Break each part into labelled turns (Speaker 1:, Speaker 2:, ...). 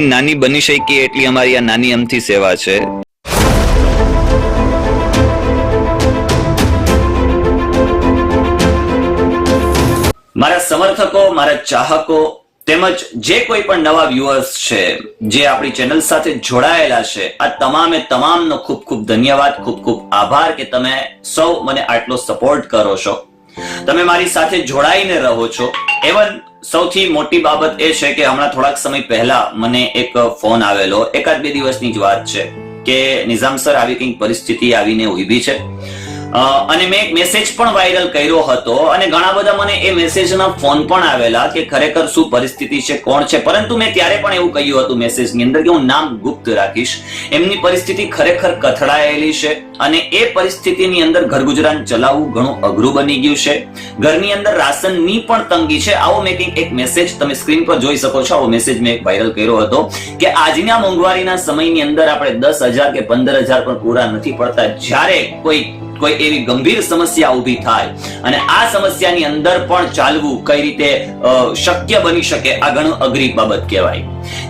Speaker 1: નાની બની શકીએ એટલી અમારી આ નાની અમથી સેવા છે. મારા સમર્થકો, મારા ચાહકો તેમજ જે કોઈ પણ નવા વ્યુઅર્સ છે, જે આપણી ચેનલ સાથે જોડાયેલા છે, આ તમામે તમામનો ખૂબ ખૂબ ધન્યવાદ, ખૂબ ખૂબ આભાર કે તમે સૌ મને આટલો સપોર્ટ કરો છો. તમે મારી સાથે જોડાઈને રહો છો. એવન સૌથી મોટી બાબત એ છે કે હમણાં થોડાક સમય પહેલા મને એક ફોન આવેલો. એકાદ બે દિવસની જ વાત છે કે નિઝામ સર આવી કંઈક પરિસ્થિતિ આવીને ઊભી છે. અને મેં એક મેસેજ પણ વાયરલ કર્યો હતો અને ઘણા બધા મને એ મેસેજના ફોન પણ આવેલા કે ખરેખર શું પરિસ્થિતિ છે, કોણ છે? પરંતુ મેં ત્યારે પણ એવું કહ્યું હતું મેસેજની અંદર કે હું નામ ગુપ્ત રાખીશ. એમની પરિસ્થિતિ ખરેખર કથળાયેલી છે અને એ પરિસ્થિતિની અંદર ઘર ગુજરાન ચલાવવું ઘણું અઘરું બની ગયું છે. ઘરની અંદર રાશનની પણ તંગી છે. આવો મેં કંઈક એક મેસેજ તમે સ્ક્રીન પર જોઈ શકો છો. આવો મેસેજ મેં એક વાયરલ કર્યો હતો કે આજના મોંઘવારીના સમયની અંદર આપણે દસ હજાર કે પંદર હજાર પણ પૂરા નથી પડતા. જ્યારે કોઈ કોઈ એવી ગંભીર સમસ્યા ઊભી થાય અને આ સમસ્યાની અંદર પણ ચાલવું કઈ રીતે શક્ય બની શકે, આ ઘણું અઘરી બાબત કહેવાય.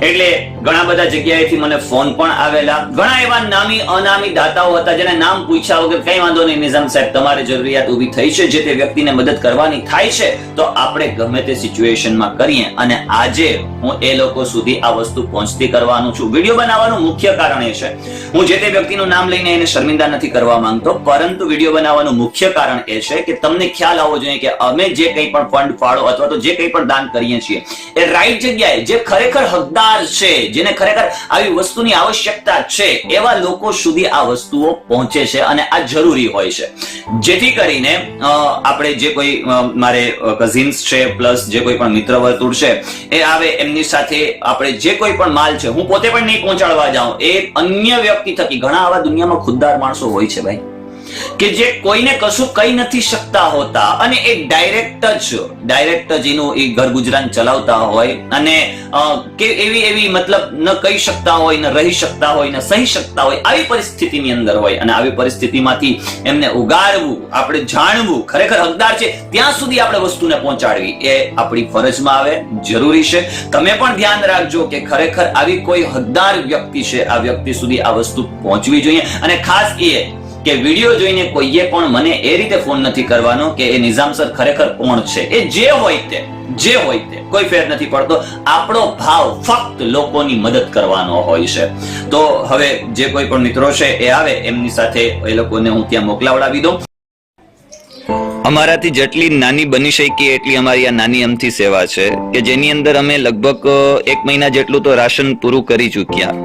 Speaker 1: એટલે ઘણા બધા જગ્યાએથી મને ફોન પણ આવેલા. ઘણા એવા નામી, અનામી દાતાઓ હતા જેને નામ પૂછ્યા કે કઈ વાંધો નહીં. નિઝામ સાહેબ, તમારે જરૂરિયાત ઊભી થઈ છે જે તે વ્યક્તિને મદદ કરવાની થાય છે, તો આપણે ગમે તે સિચ્યુએશનમાં કરીએ. અને આજે હું એ લોકો સુધી આ વસ્તુ પહોંચતી કરવાનું છું. વીડિયો બનાવવાનું મુખ્ય કારણ એ છે. હું જે તે વ્યક્તિનું નામ લઈને એને શર્મિંદા નથી કરવા માંગતો, પરંતુ વીડિયો બનાવવાનું મુખ્ય કારણ એ છે કે તમને ખ્યાલ આવવો જોઈએ કે અમે જે કંઈ પણ ફંડ ફાળો અથવા તો જે કંઈ પણ દાન કરીએ છીએ, એ રાઈટ જગ્યાએ જે ખરેખર હકદાર છે, જેને ખરેખર આવી વસ્તુની આવશ્યકતા છે, એવા લોકો સુધી આ વસ્તુઓ પહોંચે છે અને આ જરૂરી હોય છે. જેથી કરીને આપણે જે કોઈ મારે કઝિન્સ છે પ્લસ જે કોઈ પણ મિત્ર વર્તુળ છે, એ આવે એમની સાથે આપણે જે કોઈ પણ માલ છે, હું પોતે પણ નહીં પહોંચાડવા જાઉં, એ અન્ય વ્યક્તિ થકી, ઘણા આવા દુનિયામાં ખુદદાર માણસો હોય છે ભાઈ. કે જે કોઈને કશું કહી નથી શકતા હોતા. અને એ ડાયરેક્ટ જ ડાયરેક્ટ જ એનું એ ઘર ગુજરાન ચલાવતા હોય અને કે એવી એવી મતલબ ન કહી શકતા હોય, ન રહી શકતા હોય, ન સહી શકતા હોય, આવી પરિસ્થિતિની અંદર હોય. અને આવી પરિસ્થિતિમાંથી એમને ઉગારવું, આપણે જાણવું, ખરેખર હકદાર છે, ત્યાં સુધી આપણે વસ્તુને પહોંચાડવી, એ આપણી ફરજમાં આવે, જરૂરી છે. તમે પણ ધ્યાન રાખજો કે ખરેખર આવી કોઈ હકદાર વ્યક્તિ છે, આ વ્યક્તિ સુધી આ વસ્તુ પહોંચવી જોઈએ. અને ખાસ એ કે વીડિયો જોઈને કોઈએ પણ મને એ રીતે ફોન નથી કરવાનો કે એ નિઝામ સર ખરેખર કોણ છે? એ જે હોય તે, જે હોય તે, કોઈ ફેર નથી પડતો. આપણો ભાવ ફક્ત લોકોની મદદ કરવાનો હોય છે. તો હવે જે કોઈ પણ મિત્રો છે એ આવે, એમની સાથે એ લોકોને હું ત્યાં મોકલાવડાવી દઉં. અમારાથી જેટલી નાની બની શકીએ એટલી અમારી આ નાની અમથી સેવા છે કે જેની અંદર અમે લગભગ એક મહિના જેટલું તો રાશન પૂરું કરી ચૂક્યા.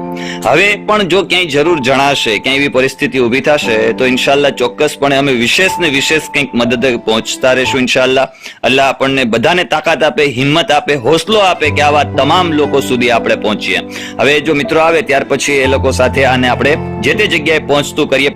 Speaker 1: હવે પણ જો ક્યાંય જરૂર જણાશે, ક્યાંય એવી પરિસ્થિતિ ઊભી થશે, તો ઇન્શાલ્લાહ ચોક્કસપણે અમે વિશેષ ને વિશેષ કંઈક મદદ પહોંચતા રહેશું ઇન્શાલ્લાહ. અલ્લાહ આપણને બધાને તાકાત આપે, હિંમત આપે, હોસલો આપે કે આવા તમામ લોકો સુધી આપણે પહોંચીએ. હવે જો મિત્રો આવે ત્યાર પછી એ લોકો સાથે આને આપણે જે તે જગ્યાએ પહોંચતું કરીએ.